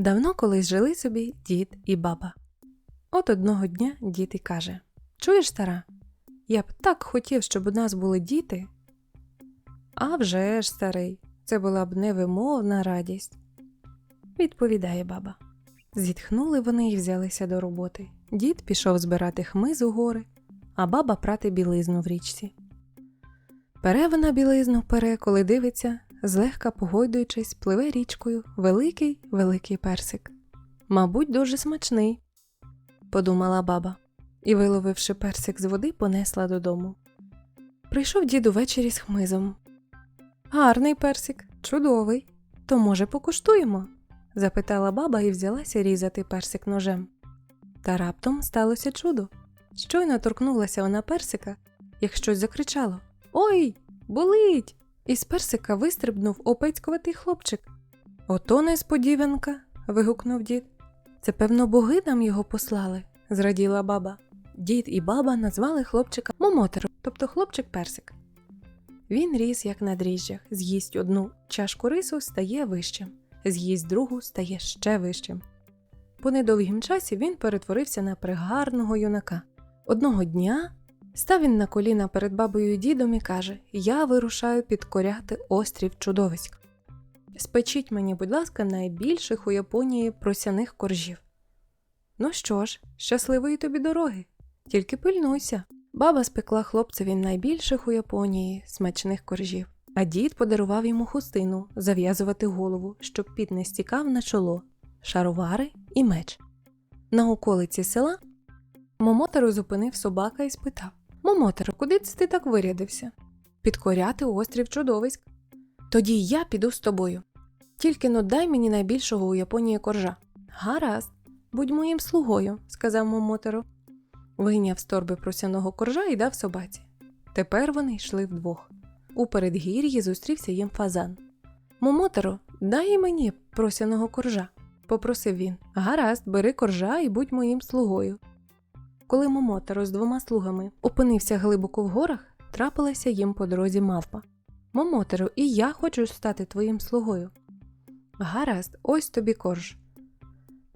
Давно колись жили собі дід і баба. От одного дня дід і каже: Чуєш, стара? Я б так хотів, щоб у нас були діти. А вже ж, старий, це була б невимовна радість. Відповідає баба. Зітхнули вони і взялися до роботи. Дід пішов збирати хмиз у гори, а баба прати білизну в річці. Пере вона білизну пере, коли дивиться, злегка погойдуючись, пливе річкою великий великий персик. Мабуть, дуже смачний, подумала баба, і, виловивши персик з води, понесла додому. Прийшов дід увечері з хмизом. Гарний персик, чудовий. То, може, покуштуємо? запитала баба і взялася різати персик ножем. Та раптом сталося чудо. Щойно торкнулася вона персика, як щось закричало Ой, болить! Із персика вистрибнув опецькуватий хлопчик. Ото несподіванка. вигукнув дід. Це, певно, боги нам його послали, зраділа баба. Дід і баба назвали хлопчика Момотером, тобто хлопчик персик. Він ріс, як на дріжджах, з'їсть одну чашку рису, стає вищим, з'їсть другу, стає ще вищим. По недовгім часі він перетворився на пригарного юнака. Одного дня став він на коліна перед бабою і дідом і каже: Я вирушаю підкоряти острів чудовиськ. Спечіть мені, будь ласка, найбільших у Японії просяних коржів. Ну що ж, щасливої тобі дороги, тільки пильнуйся. Баба спекла хлопцеві найбільших у Японії смачних коржів, а дід подарував йому хустину зав'язувати голову, щоб під не стікав на чоло, шаровари і меч. На околиці села Момотару зупинив собака і спитав Момотаро, куди це ти так вирядився? Підкоряти острів чудовиськ. Тоді я піду з тобою. Тільки но дай мені найбільшого у Японії коржа. Гаразд, будь моїм слугою, сказав Момотаро. Вийняв з торби просяного коржа і дав собаці. Тепер вони йшли вдвох. У передгір'ї зустрівся їм фазан. Момотаро, дай мені просяного коржа, попросив він. Гаразд, бери коржа і будь моїм слугою. Коли Момотаро з двома слугами опинився глибоко в горах, трапилася їм по дорозі мавпа. Момотаро, і я хочу стати твоїм слугою. Гаразд, ось тобі корж.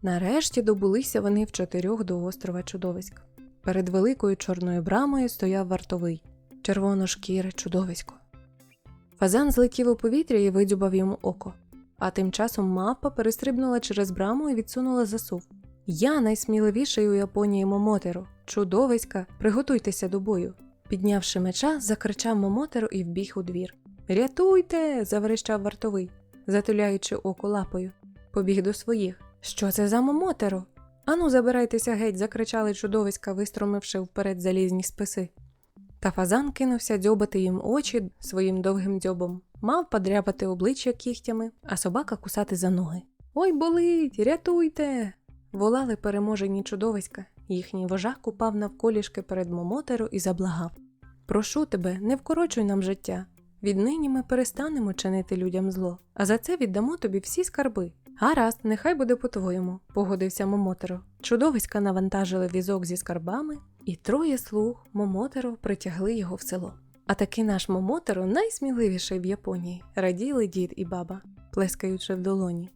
Нарешті добулися вони в чотирьох до острова чудовиськ. Перед великою чорною брамою стояв вартовий, червоношкіре чудовисько. Фазан злетів у повітря і видзюбав йому око, а тим часом мавпа перестрибнула через браму і відсунула засув. Я найсміливіший у Японії Момотеро. Чудовиська, приготуйтеся до бою. Піднявши меча, закричав Момотеро і вбіг у двір. Рятуйте. заверещав вартовий, затуляючи око лапою. Побіг до своїх. Що це за Момотеро? Ану, забирайтеся геть, закричали чудовиська, вистромивши вперед залізні списи. Та фазан кинувся дзьобати їм очі своїм довгим дзьобом, мав подряпати обличчя кігтями, а собака кусати за ноги. Ой, болить, рятуйте! Волали переможені чудовиська. Їхній вожак упав навколішки перед Момотеро і заблагав Прошу тебе, не вкорочуй нам життя. Віднині ми перестанемо чинити людям зло, а за це віддамо тобі всі скарби. Гаразд, нехай буде по-твоєму, погодився Момотеро. Чудовиська навантажили візок зі скарбами, і троє слуг Момотеро притягли його в село. А таки наш Момотеро найсміливіший в Японії, раділи дід і баба, плескаючи в долоні.